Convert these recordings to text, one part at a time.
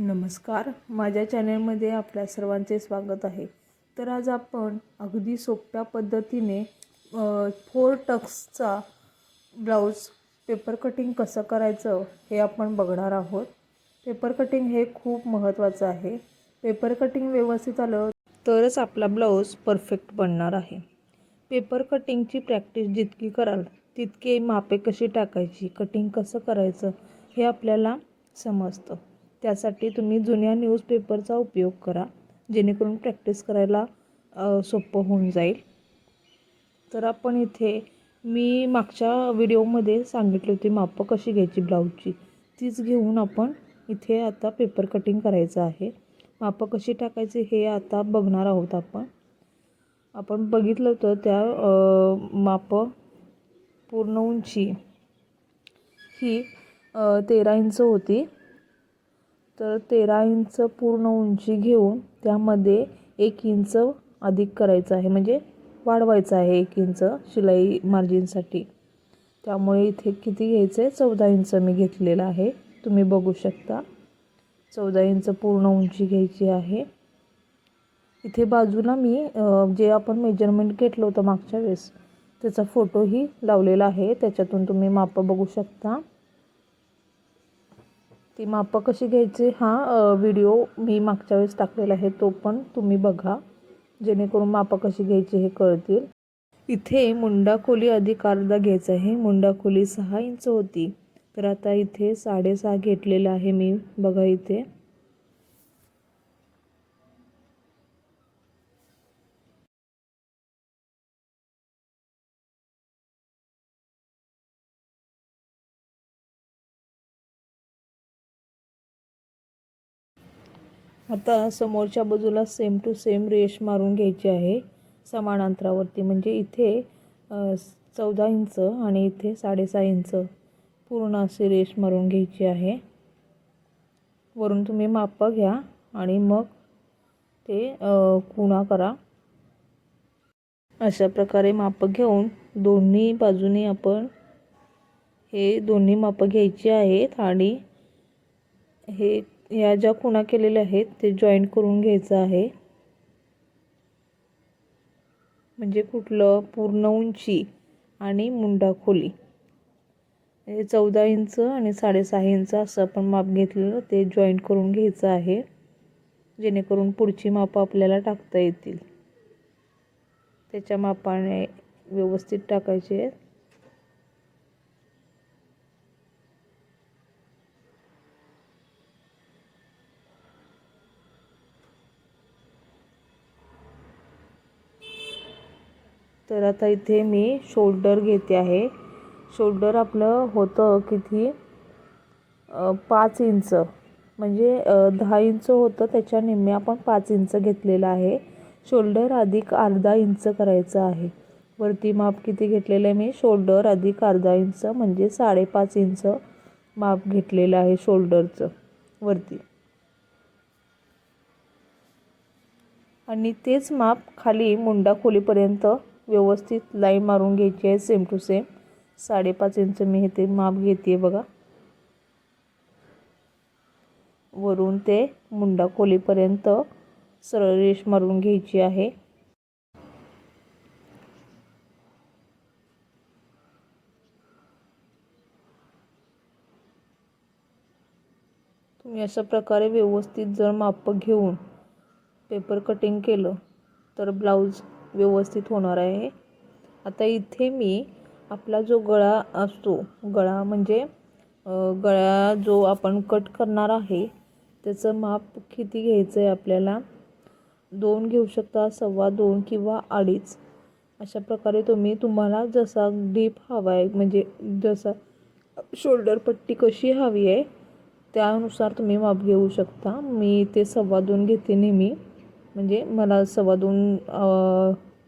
नमस्कार. माझ्या चॅनलमध्ये आपल्या सर्वांचे स्वागत आहे. तर आज आपण अगदी सोप्या पद्धतीने फोर टक्सचा ब्लाऊज पेपर कटिंग कसं करायचं हे आपण बघणार आहोत. पेपर कटिंग हे खूप महत्त्वाचं आहे. पेपर कटिंग व्यवस्थित आलं तरच आपला ब्लाऊज परफेक्ट बनणार आहे. पेपर कटिंगची प्रॅक्टिस जितकी कराल तितके मापे कशी टाकायची कटिंग कसं करायचं हे आपल्याला समजतं. त्यासाठी तुम्ही जुन्या न्यूजपेपरचा उपयोग करा जेणेकरून प्रॅक्टिस करायला सोपं होऊन जाईल. तर आपण इथे मी मागच्या व्हिडिओमध्ये सांगितली होती मापं कशी घ्यायची ब्लाऊजची तीच घेऊन आपण इथे आता पेपर कटिंग करायचं आहे. मापं कशी टाकायची हे आता बघणार आहोत आपण. आपण बघितलं होतं त्या मापं पूर्ण उंची ही तेरा इंच होती. तर तेरा इंच पूर्ण उंची घेऊन त्यामध्ये एक इंच अधिक करायचं आहे. म्हणजे वाढवायचं आहे एक इंच शिलाई मार्जिनसाठी त्यामुळे इथे किती घ्यायचं? आहे चौदा इंच मी घेतलेलं आहे. तुम्ही बघू शकता. चौदा इंच पूर्ण उंची घ्यायची आहे. इथे बाजूला मी जे आपण मेजरमेंट घेतलं होतं मागच्या वेळेस त्याचा फोटोही लावलेला आहे. त्याच्यातून तुम्ही मापं बघू शकता. ती मापं कशी घ्यायची? हा व्हिडिओ मी मागच्या वेळेस टाकलेला आहे तो पण तुम्ही बघा. जेणेकरून मापं कशी घ्यायची हे कळतील. इथे मुंडा खोली अधिक अर्धा घ्यायचा आहे. मुंडा खोली सहा इंच होती. तर आता इथे साडेसहा घेतलेलं आहे मी. बघा इथे. आता समोरच्या बाजूला सेम टू सेम रेश मारून घ्यायची आहे. समान अंतरावरती म्हणजे इथे चौदा इंच आणि इथे साडेसहा इंच पूर्ण अशी रेश मारून घ्यायची आहे. वरून तुम्ही मापं घ्या आणि मग ते कुणा करा. अशा प्रकारे मापं घेऊन दोन्ही बाजूनी आपण हे दोन्ही मापं घ्यायची आहेत आणि हे या ज्या खुणा केलेल्या आहेत ते जॉईंट करून घ्यायचं आहे. म्हणजे कुठलं? पूर्ण उंची आणि मुंडा खोली. म्हणजे चौदा इंच आणि साडेसहा इंच असं आपण माप घेतलेलं ते जॉईंट करून घ्यायचं आहे. जेणेकरून पुढची मापं आपल्याला टाकता येतील. त्याच्या मापाने व्यवस्थित टाकायचे आहेत. तर आता इथे मी शोल्डर घेते आहे. शोल्डर आपलं होतं किती? पाच इंच. म्हणजे दहा इंच होतं त्याच्या निम्मे आपण पाच इंच घेतलेलं आहे. शोल्डर अधिक अर्धा इंच करायचं आहे. वरती माप किती घेतलेलं आहे मी? शोल्डर अधिक अर्धा इंच म्हणजे साडेपाच इंच माप घेतलेलं आहे शोल्डरचं वरती. आणि तेच माप खाली मुंडा खोलीपर्यंत व्यवस्थित लाईन मारून घ्यायची आहे सेम टू सेम साडेपाच इंच मी हे ते माप घेते बघा. वरून ते मुंडा खोलीपर्यंत सरळ रेष मारून घ्यायची आहे. तुम्ही अशा प्रकारे व्यवस्थित जर माप घेऊन पेपर कटिंग केलं तर ब्लाऊज व्यवस्थित होणार आहे. आता इथे मी आपला जो गळा असतो गळा म्हणजे गळा जो आपण कट करणार आहे त्याचं माप किती घ्यायचं आहे आपल्याला? दोन घेऊ शकता सव्वा दोन किंवा अडीच. अशा प्रकारे तुम्ही तुम्हाला जसा डीप हवा आहे म्हणजे जसा शोल्डर पट्टी कशी हवी आहे त्यानुसार तुम्ही माप घेऊ शकता. मी ते सव्वा दोन घेते नेहमी. म्हणजे मला सव्वा दोन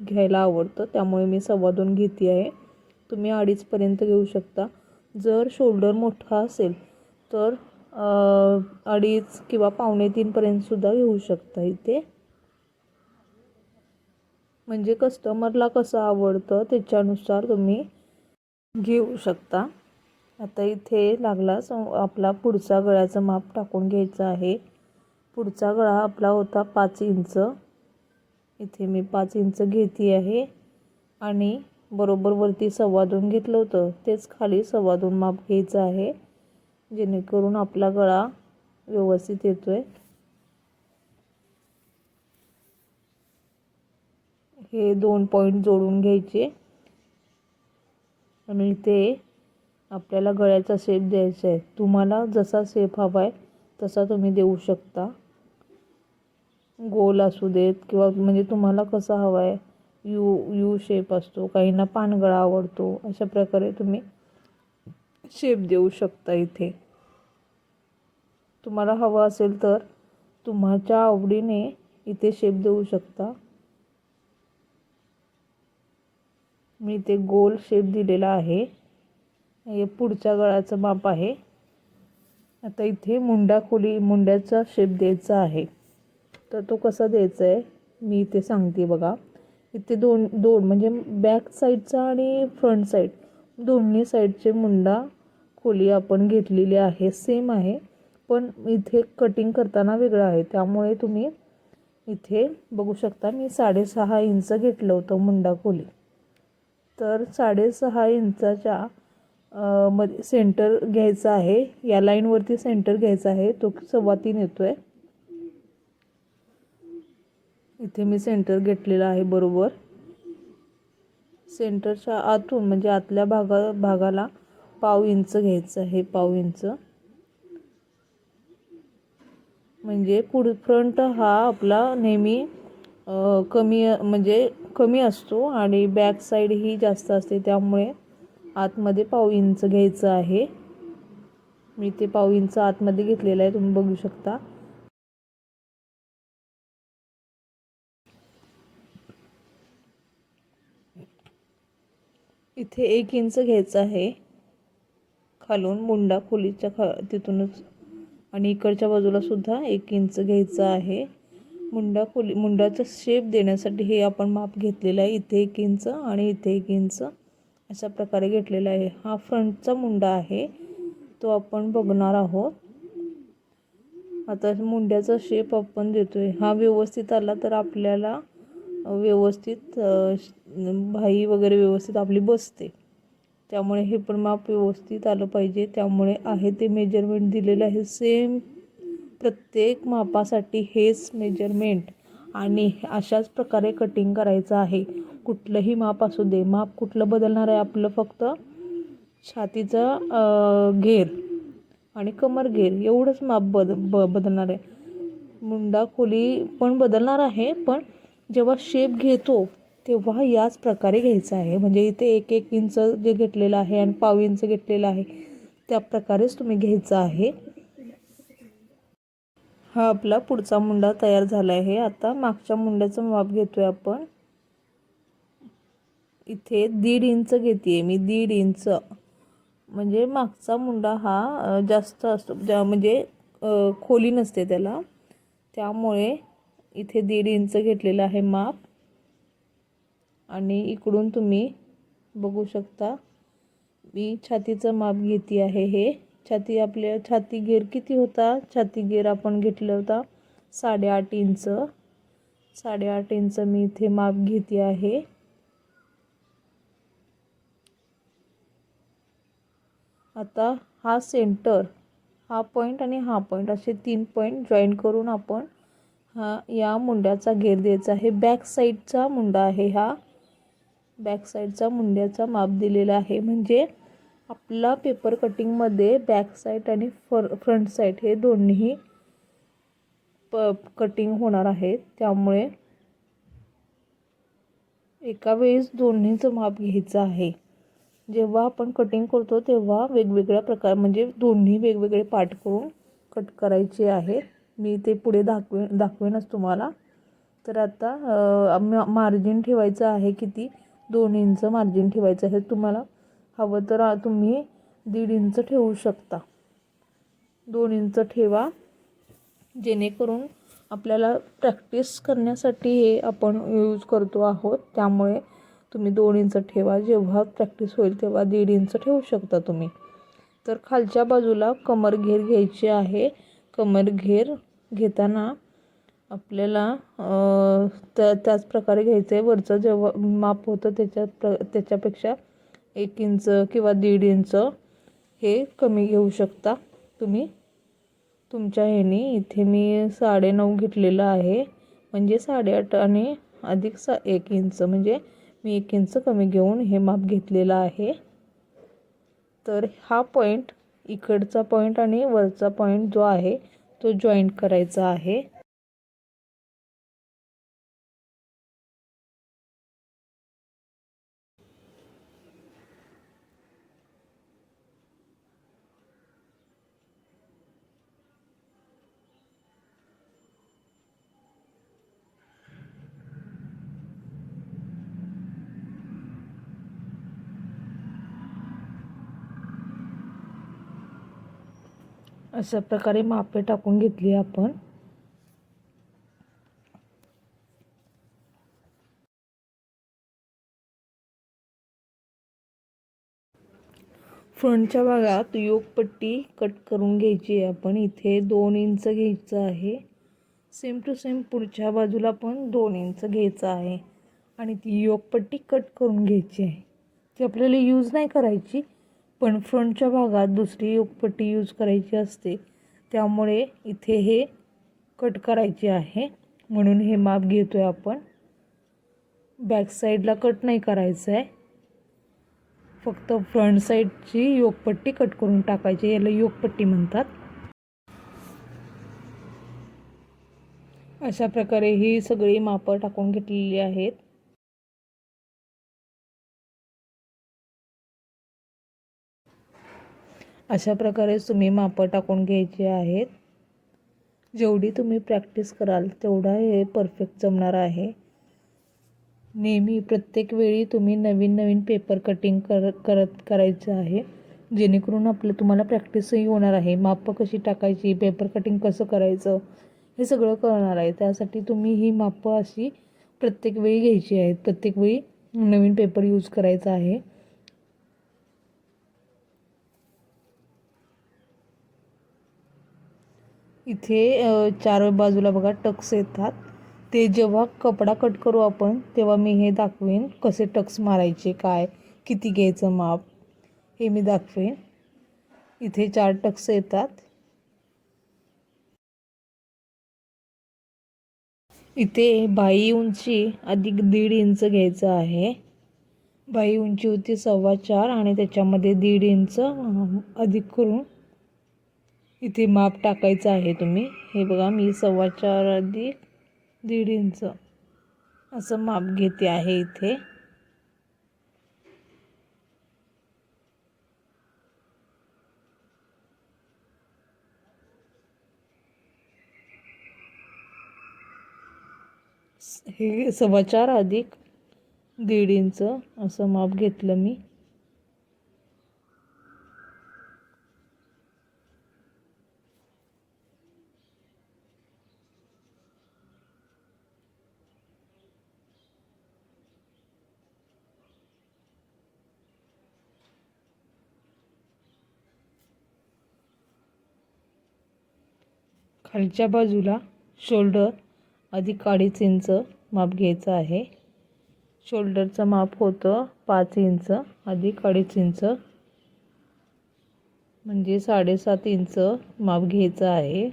घ्यायला आवडतं. त्यामुळे मी सव्वा दोन घेते आहे. तुम्ही अडीचपर्यंत घेऊ शकता. जर शोल्डर मोठा असेल तर अडीच किंवा पावणे तीनपर्यंतसुद्धा घेऊ शकता इथे. म्हणजे कस्टमरला कसं आवडतं त्याच्यानुसार तुम्ही घेऊ शकता. आता इथे लागला स आपला पुढचा गळ्याचं माप टाकून घ्यायचं आहे. पुढचा गळा आपला होता पाच इंच. इथे मी पाच इंच घेते आहे. आणि बरोबर वरती सव्वा दोन घेतलं होतं. तेच खाली सव्वा दोन माप घ्यायचं आहे. जेणेकरून आपला गळा व्यवस्थित येतो आहे हे दोन पॉईंट जोडून घ्यायचे. आणि इथे आपल्याला गळ्याचा शेप द्यायचा आहे. तुम्हाला जसा शेप हवा आहे तसा तुम्ही देऊ शकता. गोल असू देत किंवा म्हणजे तुम्हाला कसा हवा आहे यू यू शेप असतो काहींना पानगळा आवडतो अशा प्रकारे तुम्ही शेप देऊ शकता इथे. तुम्हाला हवं असेल तर तुमच्या आवडीने इथे शेप देऊ शकता. मी इथे गोल शेप दिलेला आहे. हे पुढच्या गळाचं माप आहे. आता इथे मुंडा खोली मुंड्याचा शेप द्यायचा आहे. तर तो कसा द्यायचा आहे? मी इथे सांगते बघा. इथे दोन दोन म्हणजे बॅक साईडचा आणि फ्रंट साईड दोन्ही साईडचे मुंडा खोली आपण घेतलेली आहे. सेम आहे. पण इथे कटिंग करताना वेगळं आहे. त्यामुळे तुम्ही इथे बघू शकता मी साडेसहा इंच घेतलं होतं मुंडा खोली तर साडेसहा इंचाच्या मध्ये सेंटर घ्यायचा आहे. या लाईनवरती सेंटर घ्यायचा आहे. तो सव्वा तीन येतो आहे इथे मी सेंटर घेतलेला आहे बरोबर. सेंटरच्या आतून म्हणजे आतल्या भागा भागाला पाव इंच घ्यायचं आहे पाव इंच. म्हणजे पुढ फ्रंट हा आपला नेहमी कमी म्हणजे कमी असतो आणि बॅक साईड ही जास्त असते. त्यामुळे आतमध्ये पाव इंच घ्यायचं आहे. मी ते पाव इंच आतमध्ये घेतलेलं आहे तुम्ही बघू शकता. इथे एक इंच घ्यायचं आहे. खालून मुंडा खोलीच्या खा तिथूनच आणि इकडच्या बाजूला सुद्धा एक इंच घ्यायचं आहे. मुंडा खोली मुंडाचा शेप देण्यासाठी हे आपण माप घेतलेलं आहे. इथे एक इंच आणि इथे एक इंच. अशा प्रकारे घेतलेला आहे. हा फ्रंटचा मुंडा आहे. तो आपण बघणार आहोत. आता मुंड्याचा शेप आपण देतोय. हा व्यवस्थित आला तर आपल्याला व्यवस्थित भाई वगैरे व्यवस्थित आपली बसते. त्यामुळे हे पण माप व्यवस्थित आलं पाहिजे. त्यामुळे आहे ते मेजरमेंट दिलेलं आहे. सेम प्रत्येक मापासाठी हेच मेजरमेंट आणि अशाच प्रकारे कटिंग करायचं आहे. कुठलंही माप असू दे माप कुठलं बदलणार आहे आपलं फक्त छातीचा घेर आणि कमर घेर एवढंच माप बद ब बदलणार आहे. मुंडा खोली पण बदलणार आहे पण जेव्हा शेप घेतो तेव्हा याच प्रकारे घ्यायचं आहे. म्हणजे इथे एक एक इंच जे घेतलेलं आहे आणि पाव इंच घेतलेलं आहे त्या प्रकारेच तुम्ही घ्यायचं आहे. हा आपला पुढचा मुंडा तयार झाला आहे आता मागच्या मुंड्याचं माप घेतोय आपण. इथे दीड इंच घेते मी दीड इंच. म्हणजे मागचा मुंडा हा जास्त असतो म्हणजे खोली नसते त्याला. त्यामुळे इथे दीड इंच घेतलेलं आहे माप. आणि इकडून तुम्ही बघू शकता मी छातीचं माप घेते आहे हे. छाती आपल्या छाती गेर किती होता? छाती गेर आपण घेतला होता साडेआठ इंच. साडेआठ इंच मी इथे माप घेते आहे. आता हा सेंटर हा पॉईंट आणि हा पॉईंट असे तीन पॉईंट जॉईन करून आपण हा या मुंड्याचा घेर द्यायचा आहे. बॅक साईडचा मुंडा आहे हा. बॅक साईडचा मुंड्याचा माप दिलेला आहे. म्हणजे आपला पेपर कटिंगमध्ये बॅक साईड आणि फर फ्रंट साईड हे दोन्ही प कटिंग होणार आहेत त्यामुळे एका वेळेस दोन्हीचं माप घ्यायचं आहे. जेव्हा आपण कटिंग करतो तेव्हा वेगवेगळ्या प्रकार म्हणजे दोन्ही वेगवेगळे पार्ट करून कट करायचे आहेत. मी ते पुढे दाखवे दाखवेनच तुम्हाला. तर आता मार्जिन ठेवायचं आहे किती? दोन इंच मार्जिन ठेवायचं आहे. तुम्हाला हवं तर तुम्ही दीड इंच ठेवू शकता. दोन इंच ठेवा. जेणेकरून आपल्याला प्रॅक्टिस करण्यासाठी हे आपण यूज करतो आहोत. त्यामुळे तुम्ही दोन इंच ठेवा जेव्हा प्रॅक्टिस होईल तेव्हा दीड इंच ठेवू शकता तुम्ही. तर खालच्या बाजूला कमर घेर घ्यायची आहे. कमर घेर घेताना आपल्याला त्या त्याच प्रकारे घ्यायचं आहे वरचं जेव्हा माप होतं त्याच्या प्र त्याच्यापेक्षा एक इंच किंवा दीड इंच हे कमी घेऊ शकता तुम्ही. तुमच्या ह्याने इथे मी साडेनऊ घेतलेलं आहे. म्हणजे साडेआठ आणि अधिक सा एक इंच. म्हणजे मी एक इंच कमी घेऊन हे माप घेतलेलं आहे. तर हा पॉईंट इकडचा पॉईंट आणि वरचा पॉईंट जो आहे तो जॉईंट करायचा आहे. अशा प्रकारे मापे टाकून घेतली आपण. फ्रंटच्या भागात योगपट्टी कट करून घ्यायची आहे आपण. इथे दोन इंच घ्यायचं आहे. सेम टू सेम पुढच्या बाजूला पण दोन इंच घ्यायचं आहे. आणि ती योगपट्टी कट करून घ्यायची आहे. ती आपल्याला यूज नाही करायची. पण फ्रंटच्या भागात दुसरी योगपट्टी यूज करायची असते. त्यामुळे इथे हे कट करायचे आहे. म्हणून हे माप घेतो आहे आपण. बॅक साईडला कट नाही करायचं आहे फक्त फ्रंट साईडची योगपट्टी कट करून टाकायची. याला योगपट्टी म्हणतात. अशा प्रकारे ही सगळी मापं टाकून घेतलेली आहेत. अशा प्रकारे तुम्ही मापं टाकून घ्यायची आहेत. जेवढी तुम्ही प्रॅक्टिस कराल तेवढा हे परफेक्ट जमणार आहे. नेहमी प्रत्येक वेळी तुम्ही नवीन नवीन पेपर कटिंग कर करत करायचं आहे. जेणेकरून आपलं तुम्हाला प्रॅक्टिसही होणार आहे. मापं कशी टाकायची पेपर कटिंग कसं करायचं हे सगळं कळणार आहे. त्यासाठी तुम्ही ही मापं अशी प्रत्येक वेळी घ्यायची आहेत. प्रत्येक वेळी नवीन पेपर यूज करायचा आहे. इथे चार बाजूला बघा टक्स येतात. ते जेव्हा कपडा कट करू आपण तेव्हा मी हे दाखवेन कसे टक्स मारायचे काय किती घ्यायचं माप हे मी दाखवेन. इथे चार टक्स येतात. इथे बाई उंची अधिक दीड इंच घ्यायचं आहे. बाई उंची होती सव्वा चार आणि त्याच्यामध्ये दीड इंच अधिक करून इथे माप टाकायचं आहे तुम्ही. हे बघा मी सव्वा चार अधिक दीड इंच असं माप घेते आहे इथे. हे सव्वा चार अधिक दीड इंच असं माप घेतलं मी. खालच्या बाजूला शोल्डर अधिक अडीच इंच माप घ्यायचं आहे. शोल्डरचं माप होतं पाच इंच अधिक अडीच इंच म्हणजे साडेसात इंच माप घ्यायचं आहे.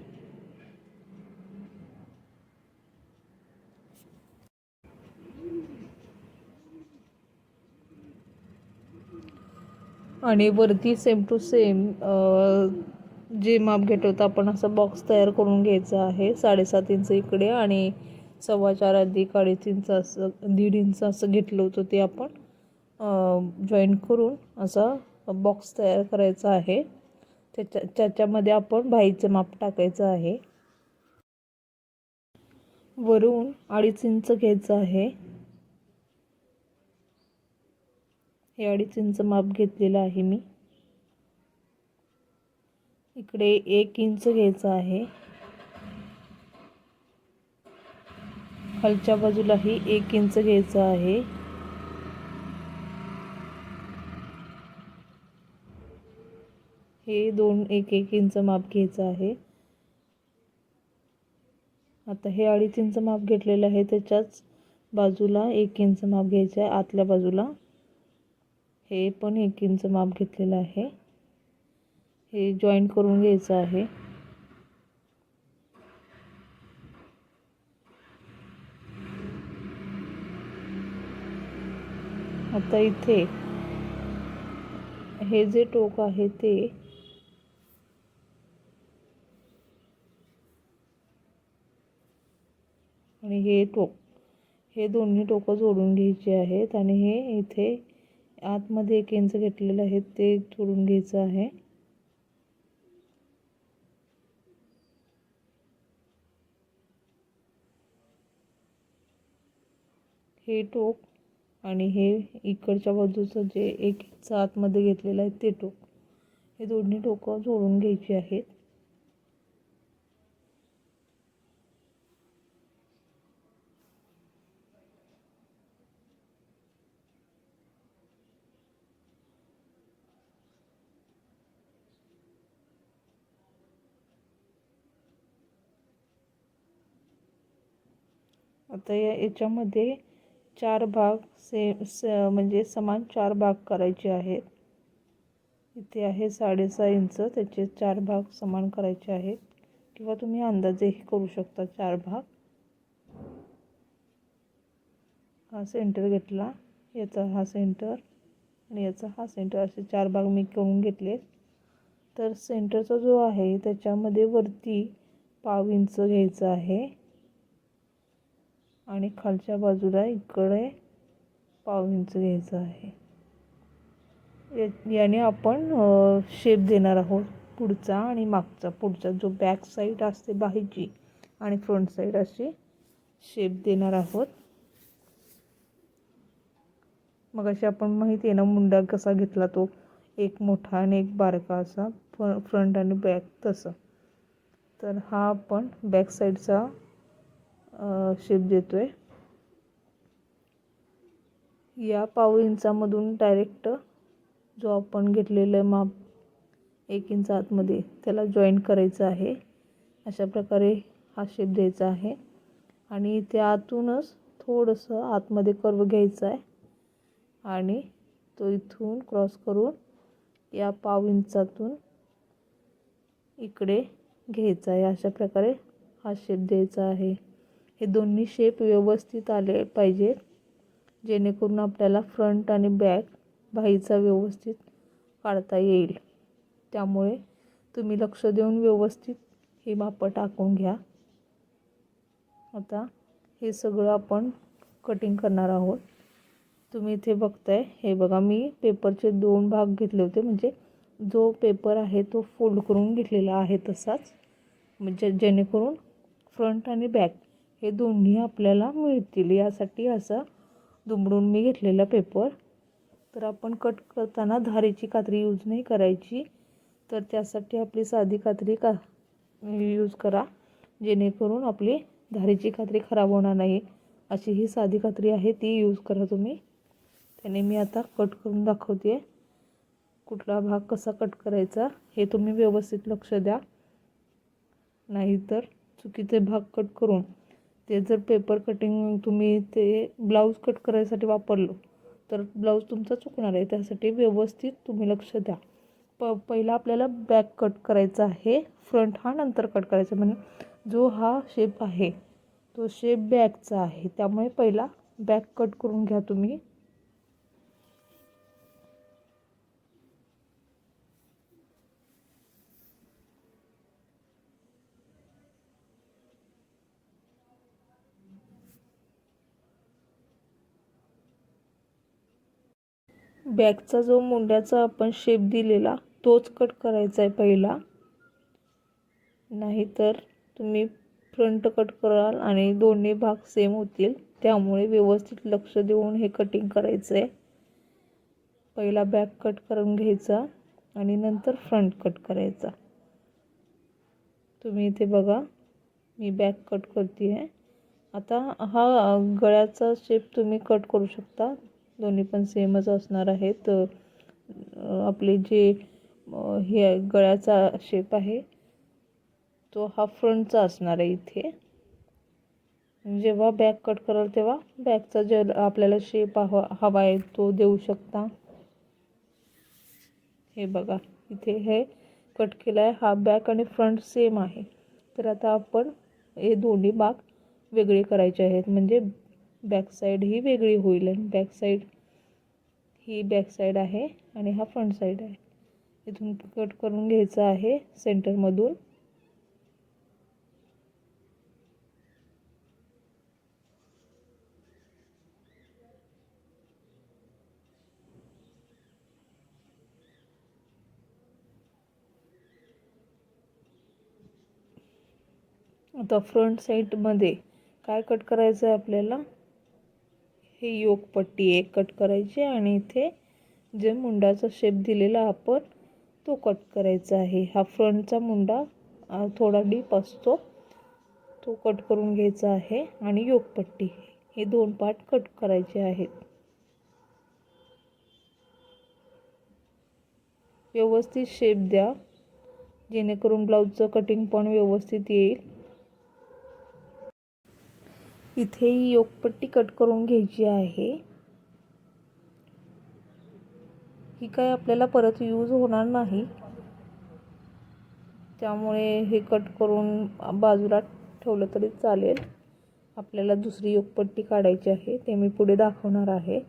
आणि वरती सेम टू सेम जे माप घेतो तर आपण असं बॉक्स तयार करून घ्यायचं आहे. साडेसात इंच इकडे आणि सव्वा चार अधिक अडीच इंच असं दीड इंच असं घेतलं होतं ते आपण जॉईन करून असा बॉक्स तयार करायचा आहे. त्याच्या त्याच्यामध्ये आपण बाईचं माप टाकायचं आहे. वरून अडीच इंच घ्यायचं आहे. हे अडीच इंच माप घेतलेलं आहे मी. इकडे एक इंच घ्यायचं आहे. खालच्या बाजूलाही एक इंच घ्यायचं आहे. हे दोन एक एक इंच माप घ्यायचं आहे. आता हे अडीच इंच माप घेतलेलं आहे. त्याच्याच बाजूला एक इंच माप घ्यायचं आहे. आतल्या बाजूला हे पण एक इंच माप घेतलेलं आहे. हे जॉईंट करून घ्यायचं आहे. आता इथे हे जे टोक आहे ते आणि हे टोक हे दोन्ही टोकं जोडून घ्यायची आहेत आणि हे इथे आतमध्ये एक इंच घेतलेलं आहे ते जोडून घ्यायचं आहे. हे टोक आणि हे इकडच्या बाजूचं जे एक इंच आतमध्ये घेतलेलं आहे ते टोक. हे दोन्ही टोकं जोडून घ्यायची आहेत. आता या याच्यामध्ये चार भाग से स म्हणजे समान चार भाग करायचे आहेत. इथे आहे साडेसहा इंच त्याचे चार भाग समान करायचे आहेत. किंवा तुम्ही अंदाजेही करू शकता चार भाग. हा सेंटर घेतला. याचा हा सेंटर आणि याचा हा सेंटर असे चार भाग मी करून घेतले. तर सेंटरचा जो आहे त्याच्यामध्ये वरती पाव इंच घ्यायचं आहे. आणि खालच्या बाजूला इकडे पाव इंच घ्यायचं आहे. याने आपण शेप देणार आहोत पुढचा आणि मागचा. पुढचा जो बॅक साईड असते बाहीची आणि फ्रंट साईड अशी शेप देणार आहोत. मग अशी आपण माहिती आहे ना मुंडा कसा घेतला तो? एक मोठा आणि एक बारका असा फ्रंट आणि बॅक तसं. तर हा आपण बॅक साईडचा शेप देतो आहे या पाव इंचामधून डायरेक्ट जो आपण घेतलेलं माप एक इंच आतमध्ये त्याला जॉईंट करायचं आहे. अशा प्रकारे हा शेप द्यायचा आहे. आणि त्या आतूनच थोडंसं आतमध्ये कर्व घ्यायचा आहे. आणि तो इथून क्रॉस करून या पाव इंचातून इकडे घ्यायचा आहे. अशा प्रकारे हा शेप द्यायचा आहे. हे दोन्ही शेप व्यवस्थित आले पाहिजेत. जेणेकरून आपल्याला फ्रंट आणि बॅक बाहीचा व्यवस्थित काढता येईल. त्यामुळे तुम्ही लक्ष देऊन व्यवस्थित ही मापं टाकून घ्या. आता हे सगळं आपण कटिंग करणार आहोत. तुम्ही इथे बघताय हे बघा मी पेपरचे दोन भाग घेतले होते. म्हणजे जो पेपर आहे तो फोल्ड करून घेतलेला आहे तसाच. म्हणजे जेणेकरून फ्रंट आणि बॅक हे दोन्ही आपल्याला मिळतील. यासाठी असा दुमडून मी घेतलेला पेपर तर आपण कट करताना धारेची कात्री यूज नाही करायची. तर त्यासाठी आपली साधी कात्री का यूज करा. जेणेकरून आपली धारेची कात्री खराब होणार नाही. अशी ही साधी कात्री आहे ती यूज करा तुम्ही. त्याने मी आता कट करून दाखवते. कुठला भाग कसा कट करायचा हे तुम्ही व्यवस्थित लक्ष द्या. नाहीतर चुकीचे भाग कट करून ते जर पेपर कटिंग तुम्ही ते ब्लाऊज कट करायसाठी वापरलो तर ब्लाऊज तुमचा चुकणार आहे. त्यासाठी व्यवस्थित तुम्ही लक्ष द्या. प पहिला आपल्याला बॅक कट करायचा आहे. फ्रंट हा नंतर कट करायचा म्हणजे जो हा शेप आहे तो शेप बॅकचा आहे. त्यामुळे पहिला बॅक कट करून घ्या तुम्ही. बॅकचा जो मुंड्याचा आपण शेप दिलेला तोच कट करायचा आहे पहिला. नाहीतर तुम्ही फ्रंट कट कराल आणि दोन्ही भाग सेम होतील. त्यामुळे व्यवस्थित लक्ष देऊन हे कटिंग करायचं आहे पहिला बॅक कट करून घ्यायचा आणि नंतर फ्रंट कट करायचा. तुम्ही इथे बघा मी बॅक कट करते आहे आता हा गळ्याचा शेप तुम्ही कट करू शकता. दोन्ही पण सेमच असणार आहेत. आपले जे हे गळ्याचा शेप आहे तो हा फ्रंटचा असणार आहे इथे. जेव्हा बॅक कट कराल तेव्हा बॅगचा जे आपल्याला शेप हवा हवा आहे तो देऊ शकता. हे बघा इथे हे कट केलं आहे हा बॅक आणि फ्रंट सेम आहे. तर आता आपण हे दोन्ही भाग वेगळे करायचे आहेत. म्हणजे बॅक साईड ही वेगळी होईल आणि बॅक साईड ही बॅक साईड आहे आणि हा फ्रंट साईड आहे. इथून कट करून घ्यायचं आहे सेंटरमधून. आता फ्रंट साईडमध्ये काय कट करायचं आहे आपल्याला? हे योगपट्टी एक कट करायची आणि इथे जे मुंडाचा शेप दिलेला आपण तो कट करायचा आहे. हा फ्रंटचा मुंडा थोडा डीप असतो तो कट करून घ्यायचा आहे आणि योगपट्टी हे दोन पार्ट कट करायचे आहेत. व्यवस्थित शेप द्या जेणेकरून ब्लाऊजचं कटिंग पण व्यवस्थित येईल. इथे ही योगपट्टी कट करून घ्यायची आहे. ही काय आपल्याला परत यूज होणार नाही. त्यामुळे हे कट करून बाजूला ठेवलं तरी चालेल. आपल्याला दुसरी योगपट्टी काढायची आहे. ते मी पुढे दाखवणार आहे.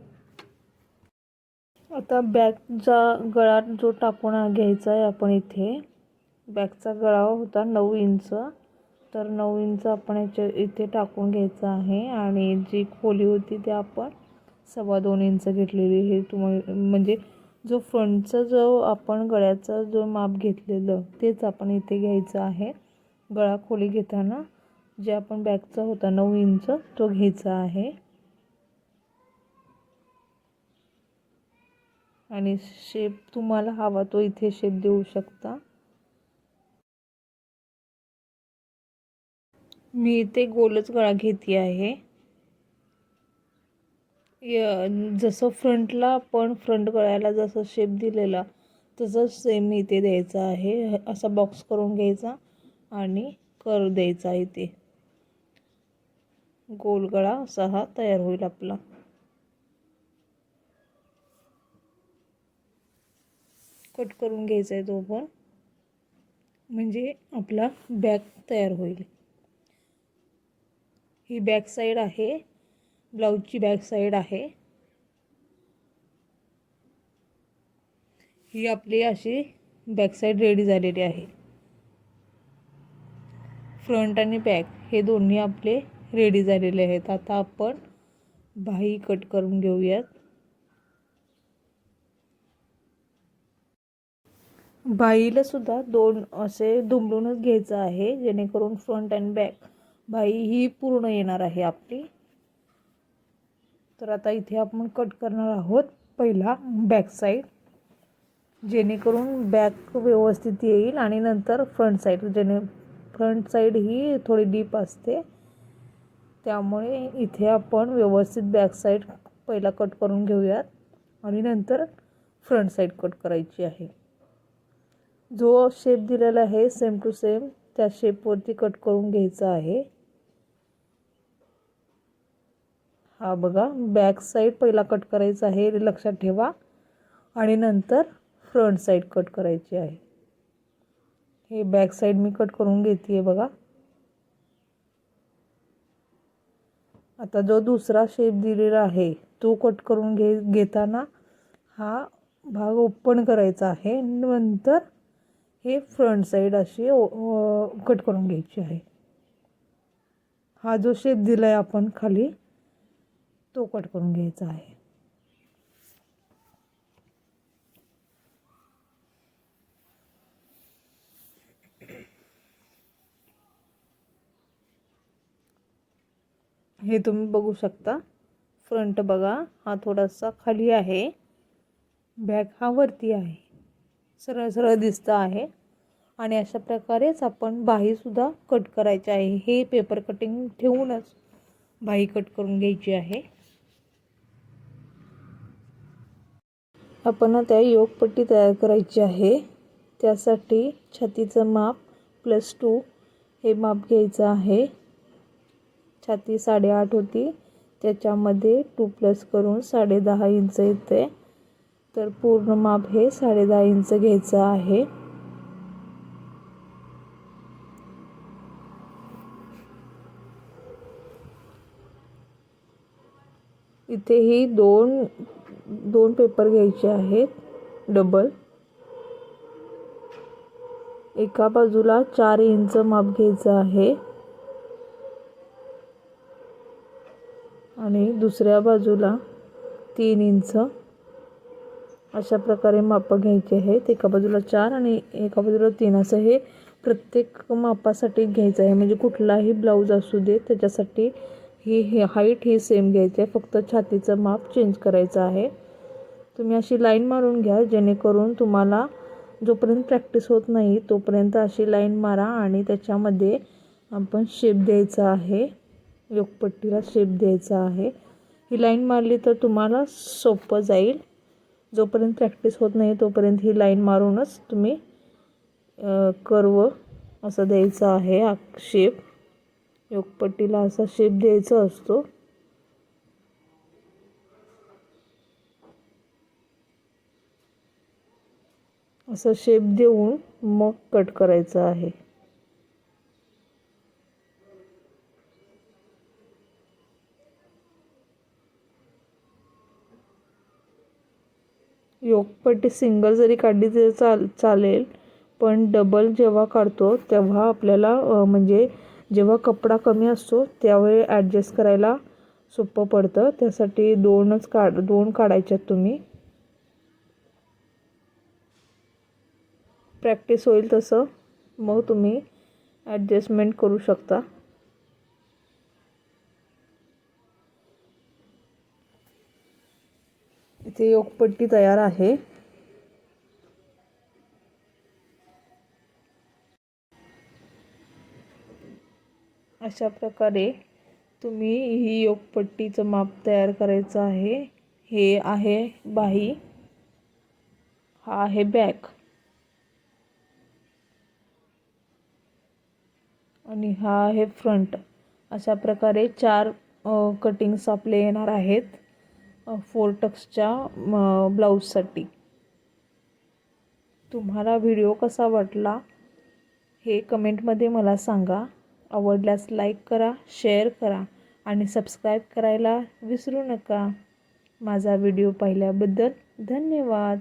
आता बॅगचा गळा जो टाकून घ्यायचा आहे आपण इथे. बॅगचा गळा होता नऊ इंच. तर नऊ इंच आपण याच्या इथे टाकून घ्यायचं आहे. आणि जी खोली होती ते आपण सव्वा दोन इंच घेतलेली. हे तुम्हाला म्हणजे जो फ्रंटचा जो आपण गळ्याचा जो माप घेतलेलं तेच आपण इथे घ्यायचं आहे. गळा खोली घेताना जे आपण बॅगचा होता नऊ इंच तो घ्यायचा आहे. आणि शेप तुम्हाला हवा तो इथे शेप देऊ शकता. मी इथे गोलच गळा घेते आहे. जसं फ्रंटला आपण फ्रंट गळ्याला जसं शेप दिलेला तसंच सेम इथे द्यायचा आहे. असा बॉक्स करून घ्यायचा आणि कर द्यायचा इथे. गोल गळा असा हा तयार होईल आपला. कट करून घ्यायचा आहे तो पण. म्हणजे आपला बॅग तयार होईल. ही बॅक साईड आहे. ब्लाऊजची बॅक साईड आहे. ही आपली अशी बॅक साईड रेडी झालेली आहे. फ्रंट आणि बॅक हे दोन्ही आपले रेडी झालेले आहेत. आता आपण बाही कट करून घेऊयात. बाईला सुद्धा दोन असे दुमडूनच घ्यायचं आहे जेणेकरून फ्रंट अँड बॅक बाई ही पूर्ण येणार आहे आपली. तर आता इथे आपण कट करणार आहोत पहिला बॅक साईड जेणेकरून बॅक व्यवस्थित येईल आणि नंतर फ्रंट साईड जेणे फ्रंट साईड ही थोडी डीप असते. त्यामुळे इथे आपण व्यवस्थित बॅक साईड पहिला कट करून घेऊयात आणि नंतर फ्रंट साईड कट करायची आहे. जो शेप दिलेला आहे सेम टू सेम त्या शेपवरती कट करून घ्यायचा आहे. हा बघा बॅक साईड पहिला कट करायचा आहे लक्षात ठेवा. आणि नंतर फ्रंट साईड कट करायची आहे. हे बॅक साईड मी कट करून घेते आहे बघा. आता जो दुसरा शेप दिलेला आहे तो कट करून घे घेताना हा भाग ओपन करायचा आहे. नंतर हे फ्रंट साईड अशी कट करून घ्यायची आहे. हा जो शेप दिला आहे आपण खाली तो कट करून घ्यायचा आहे. हे तुम्ही बघू शकता. फ्रंट बघा हा थोडासा खाली आहे. बॅक हा वरती आहे. सरळ सरळ दिसतं आहे. आणि अशा प्रकारेच आपण बाहीसुद्धा कट करायचे आहे. हे पेपर कटिंग ठेवूनच बाही कट करून घ्यायची आहे. आपण त्या योगपट्टी तयार करायची आहे. त्यासाठी छातीचं माप प्लस टू हे माप घ्यायचं आहे. छाती साडेआठ होती. त्याच्यामध्ये टू प्लस करून साडे दहा इंच येते. तर पूर्ण माप हे साडे दहा इंच घ्यायचं आहे. इथेही दोन दोन पेपर घ्यायचे आहेत. डबल. एका बाजूला चार इंच माप घ्यायचं आहे. आणि दुसऱ्या बाजूला तीन इंच. अशा प्रकारे मापं घ्यायचे आहेत. एका बाजूला चार आणि एका बाजूला तीन. असं हे प्रत्येक मापासाठी घ्यायचं आहे. म्हणजे कुठलाही ब्लाऊज असू दे त्याच्यासाठी ही हे हाईट ही सेम घ्यायची आहे फक्त छातीचं माप चेंज करायचं आहे. तुम्ही अशी लाईन मारून घ्या जेणेकरून तुम्हाला जोपर्यंत प्रॅक्टिस होत नाही तोपर्यंत अशी लाईन मारा आणि त्याच्यामध्ये आपण शेप द्यायचा आहे. योगपट्टीला शेप द्यायचा आहे. ही लाईन मारली तर तुम्हाला सोपं जाईल. जोपर्यंत प्रॅक्टिस होत नाही तोपर्यंत ही लाईन मारूनच तुम्ही कर्व असं द्यायचं आहे शेप योगपट्टीला असा शेप द्यायचा असतो. असा शेप देऊन मग कट करायचं आहे. योगपट्टी सिंगल जरी काढली तरी चाल चालेल पण डबल जेव्हा काढतो तेव्हा आपल्याला म्हणजे जेव्हा कपडा कमी असतो त्यावेळी ॲडजस्ट करायला सोपं पडतं. त्यासाठी दोनच काढ दोन काढायच्यात तुम्ही. प्रॅक्टिस होईल तसं. मग तुम्ही ॲडजस्टमेंट करू शकता. इथे योगपट्टी तयार आहे. अशा प्रकारे तुम्ही ही योगपट्टीचं माप तयार करायचं आहे. हे आहे बाही. हा आहे बॅक. आणि हा आहे फ्रंट. अशा प्रकारे चार कटिंग्स आपले येणार आहेत फोर टक्सच्या ब्लाऊजसाठी. तुम्हाला व्हिडिओ कसा वाटला हे कमेंटमध्ये मला सांगा. आवडल्यास लाईक करा शेअर करा आणि सबस्क्राईब करायला विसरू नका. माझा व्हिडिओ पाहिल्याबद्दल धन्यवाद.